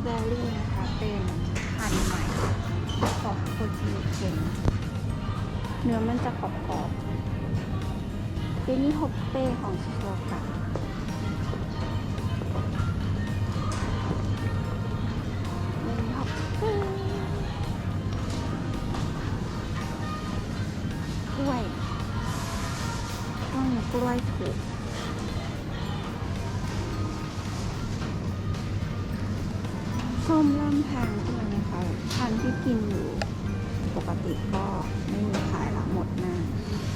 อมมากสกายแบร์รี่นะคะเป็นพันธุ์ใหม่ของโคจิเคนเนื้อมันจะกรอบๆเป็นนี่ฮอปเป้ของชิโซกะเป็นฮอปเป้กล้วยต้องมีกล้วยถูก มเริ่มแพงขึ้นแล้วนะคะพันที่กินอยู่ปกติก็ไม่มีขายละหมดหน้า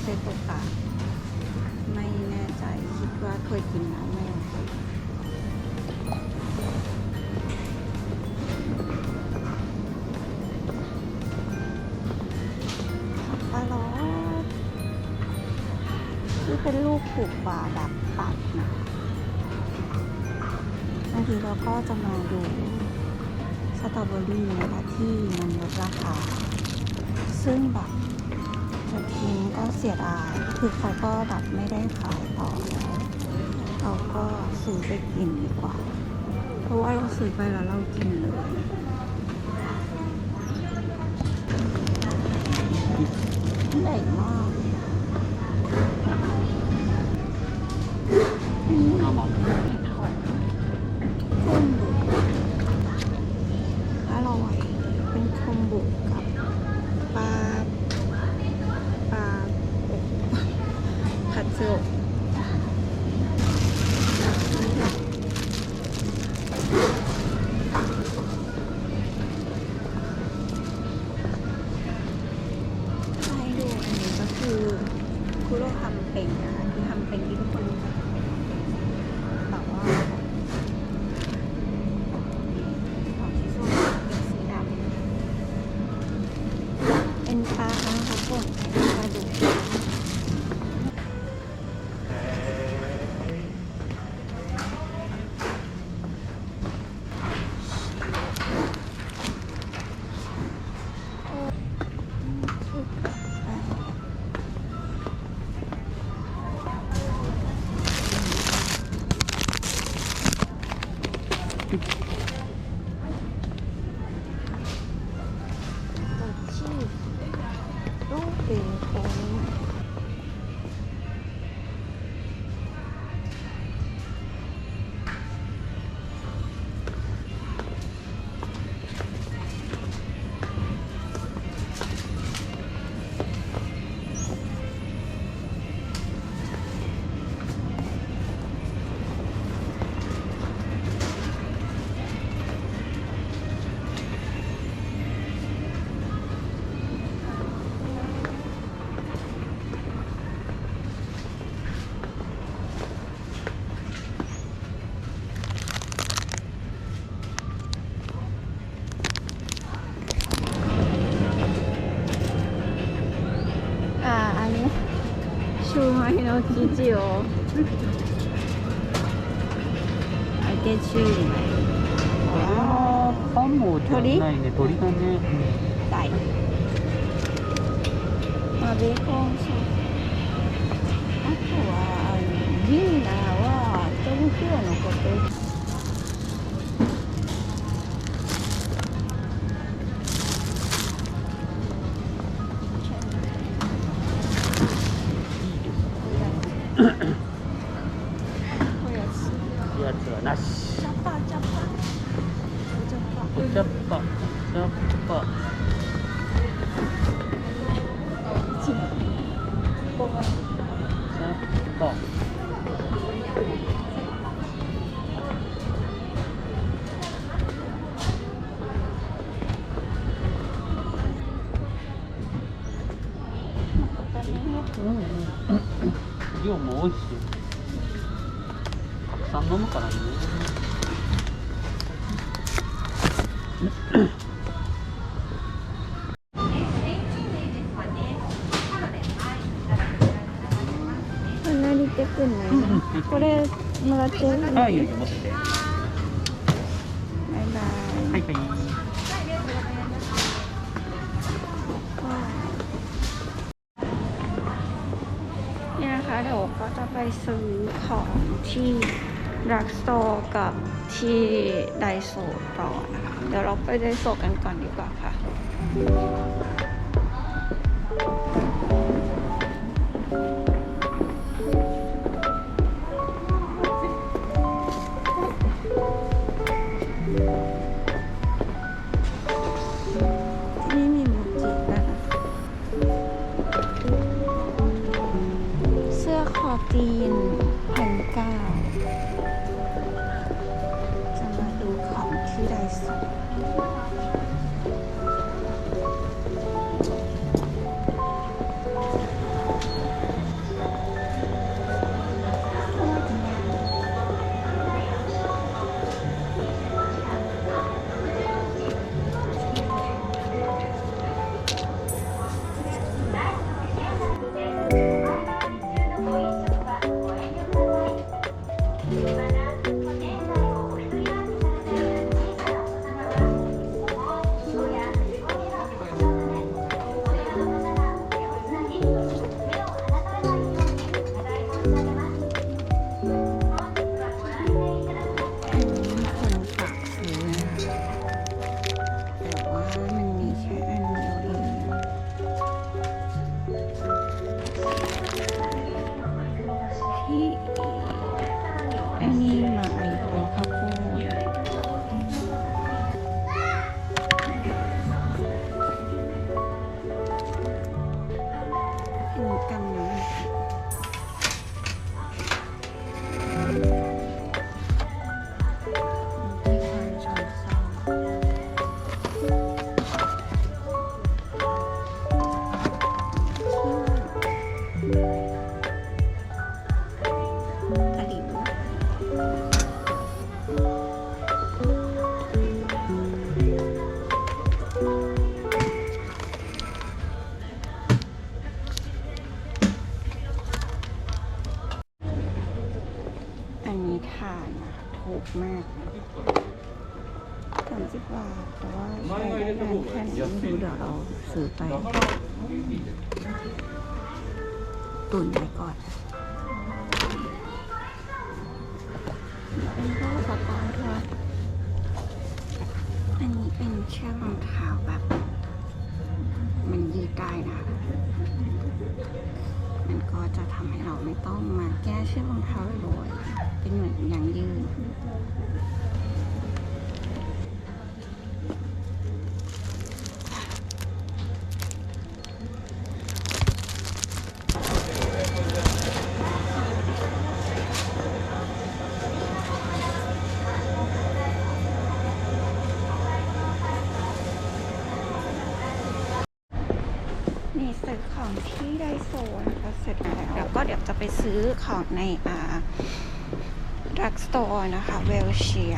เซโตกะไม่แน่ใจคิดว่าเคยกินแล้วไม่โอเคสับปะรดที่เป็นลูกผูกบาดักปัดนะคะบางทีเราก็จะมาดู สตรอเบอรี่นะคะที่มันลดราคา ซึ่งแบบจะทิ้งก็เสียดาย คือเขาก็แบบไม่ได้ขายต่อแล้วเราก็ซื้อไปกินดีกว่า เพราะว่าเราซื้อไปแล้วเรากินเลยใหญ่มาก คัตสึให้ดูอันนี้ก็คือคุโรทำเป็นนะคะที่ทำเป็นที่ทุกคนรู้จักแต่ว่าของชิโซะเป็นสีดำเป็นปลาอาครับผมป シュウマイの生地を揚げシュウマイパンもないね。鳥だね、はい。まあベーコンソース。あとはウィンナーはトムフィロのこと。多いしたくさん飲むからね離れてくんないなこれもらっていいはい、持って。はバイバイ。い、はい。 นะคะเดี๋ยวก็จะไปซื้อของที่รักโซกับที่ไดโซต่อนะคะ เดี๋ยวเราไปไดโซกันก่อนดีกว่าค่ะ ตุนไว้ก่อนเป็นพวกอุปกรณ์ด้วยอันนี้เป็นเชือกรองเท้าแบบ มันยืดได้นะคะมันก็จะทำให้เราไม่ต้องมาแก้เชือกรองเท้าบ่อยๆเป็นเหมือนยางยืด ของในอ่าดักสโตร์นะคะเวลเชีย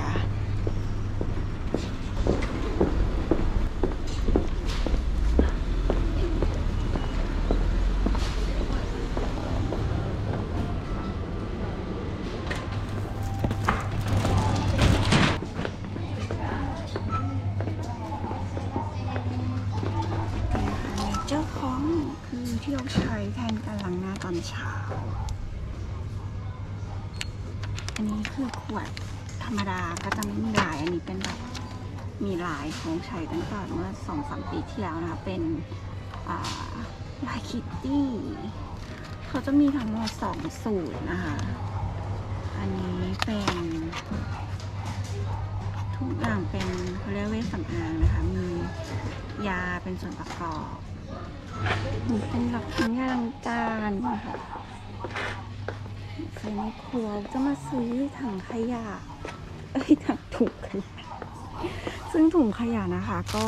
อันนี้คือขวดธรรมดาก็จะไม่มีลาย อันนี้เป็นแบบมีลายของใช้ตั้งแต่เมื่อสองสามปีที่แล้วนะคะ เป็นลายคิตตี้ เขาจะมีทั้งหมดสองสูตรนะคะ อันนี้เป็น ทุกอย่างเป็นเขาเรียกเวชสำอางนะคะ มียาเป็นส่วนประกอบ เป็นแบบทั้งยาล้างจานนะคะ ซื้อในครัวจะมาซื้อถังขยะ เอ้ยถังถุงขยะ ซึ่งถุงขยะนะคะก็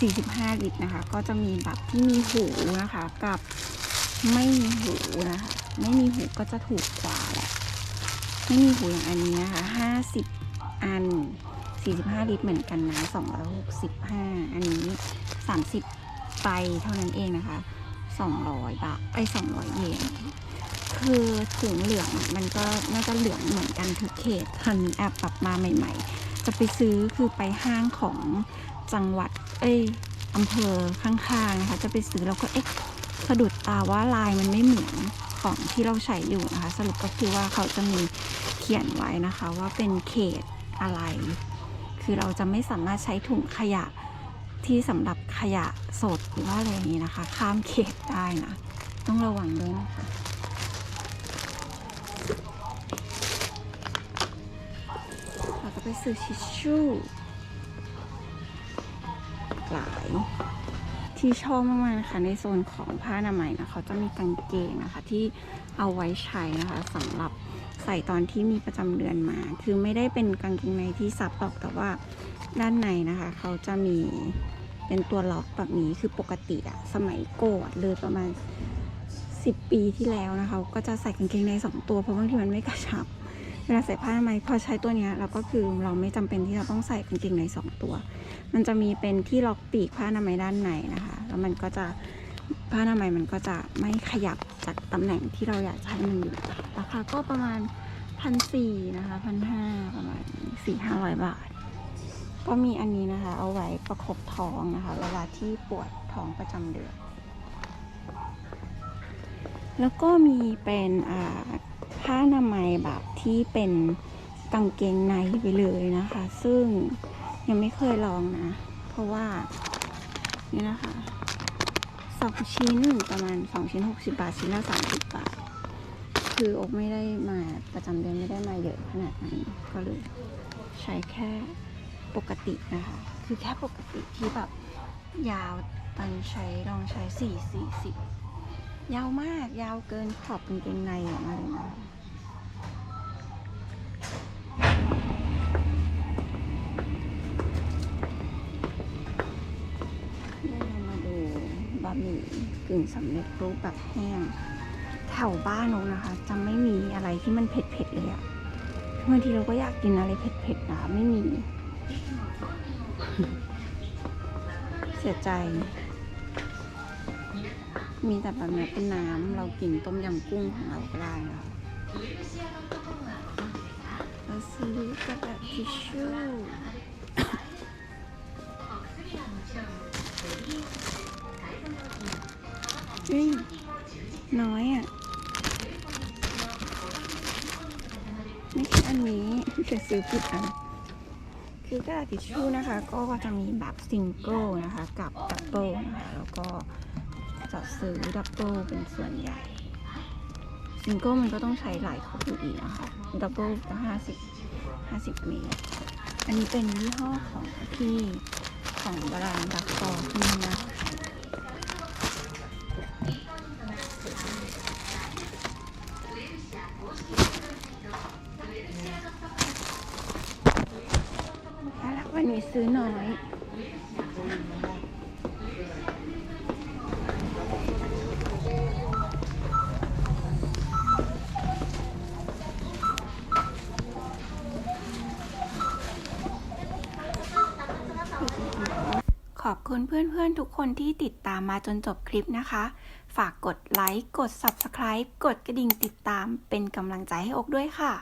45 ลิตรนะคะ ก็จะมีแบบที่มีหูนะคะ กับไม่มีหูนะคะ ไม่มีหูก็จะถูกกว่าแหละ ไม่มีหูอย่างอันนี้นะคะ50 อัน 45 ลิตรเหมือนกันนะ265 อันนี้ 30 ไปเท่านั้นเองนะคะ 200 บาทไอ้200 เยน คือถุงเหลืองมันก็น่าจะเหลืองเหมือนกันทุกเขตตอนแอบปรับมาใหม่ ๆ จะไปซื้อคือไปห้างของจังหวัด เอ้ยอำเภอข้างๆนะคะจะไปซื้อแล้วก็เอ๊ะสะดุดตาว่าลายมันไม่เหมือนของที่เราใช้อยู่นะคะ สรุปก็คือว่าเขาจะมีขีขียนไว้นะคะ ว่าเป็นเขตอะไร คือเราจะไม่สามารถใช้ถุงขยะที่สำหรับขยะสดหรือว่าอะไรอย่างนี้นะคะ ข้ามเขตได้นะ ต้องระวังด้วยนะคะ ก็ซื้อทิชชู่หลายที่ชอบมากๆนะคะในโซนของผ้าอนามัยนะเขาจะมีกางเกงนะคะที่เอาไว้ใช้นะคะสำหรับใส่ตอนที่มีประจำเดือนมา คือไม่ได้เป็นกางเกงในที่ซับหรอกแต่ว่าด้านในนะคะ เขาจะมีเป็นตัวล็อกแบบนี้คือปกติอะสมัยโกดเลยประมาณ 10 ปีที่แล้วนะคะก็จะใส่กางเกงในสองตัวเพราะบางทีมันไม่กระชับ วลาใส่ผ้าอนามัยพอใช้ตัวเนี้ยเราก็คือเราไม่จำเป็นที่เราต้องใส่กางเกงในสองตัว มันจะมีเป็นที่ล็อกปีกผ้าอนามัยด้านในนะคะ แล้วมันก็จะผ้าอนามัยมันก็จะไม่ขยับจากตำแหน่งที่เราอยากให้มันอยู่ราคาก็ประมาณพันสี่นะคะพันห้าประมาณสี่ห้าร้อยบาท ก็มีอันนี้นะคะ เอาไว้ประคบท้องนะคะ เวลาที่ปวดท้องประจำเดือนแล้วก็มีเป็นอ่า ผ้าอนามัยแบบที่เป็นกางเกงในไปเลยนะคะ ซึ่งยังไม่เคยลองนะ เพราะว่า นี่นะคะสองชิ้นประมาณสองชิ้นหกสิบาท ชิ้นละสามสิบบาท คืออกไม่ได้มาประจำเดือนไม่ได้มาเยอะขนาดนั้นก็เลยใช้แค่ปกตินะคะ คือแค่ปกติที่แบบยาวตอนใช้ลองใช้สี่สี่สิบ ยาวมากยาวเกินขอบกางเกงในออกมาเลยนะนี่เรมาดูบะหมี่กึ่งสำเร็จรูปแบบแห้งแถวบ้านเรานะคะ จะไม่มีอะไรที่มันเผ็ดๆเลยอะบางทีเราก็อยากกินอะไรเผ็ดๆนะไม่มี เสียใจ มีแต่แบบนี้เป็นน้ำเรากินต้มยำกุ้งของเราก็ได้นะเราซื้อกระดาษทิชชู่อุ้ยน้อยอะไม่ใช่อันนี้จะซื้อผิดอันคือกระดาษทิชชู่นะคะ ก็จะมีแบบซิงเกิลนะคะ กับดับเบิลนะคะแล้วก็ จะซื้อดับเบิลเป็นส่วนใหญ่ซิงเกิลมันก็ต้องใช้หลายขวดอยู่อีกนะคะดับเบิลก็ห้าสิบห้าสิบเมตร อันนี้เป็นยี่ห้อของที่ของบรานดักฟอร์ที่นี่นะเอาละวันนี้ซื้อน้อย ข อบคุณเพื่อนๆทุกคนที่ติดตามมาจนจบคลิปนะคะ ฝากกดไลค์ กด Subscribe กดกระดิ่งติดตามเป็นกำลังใจให้อกด้วยค่ะ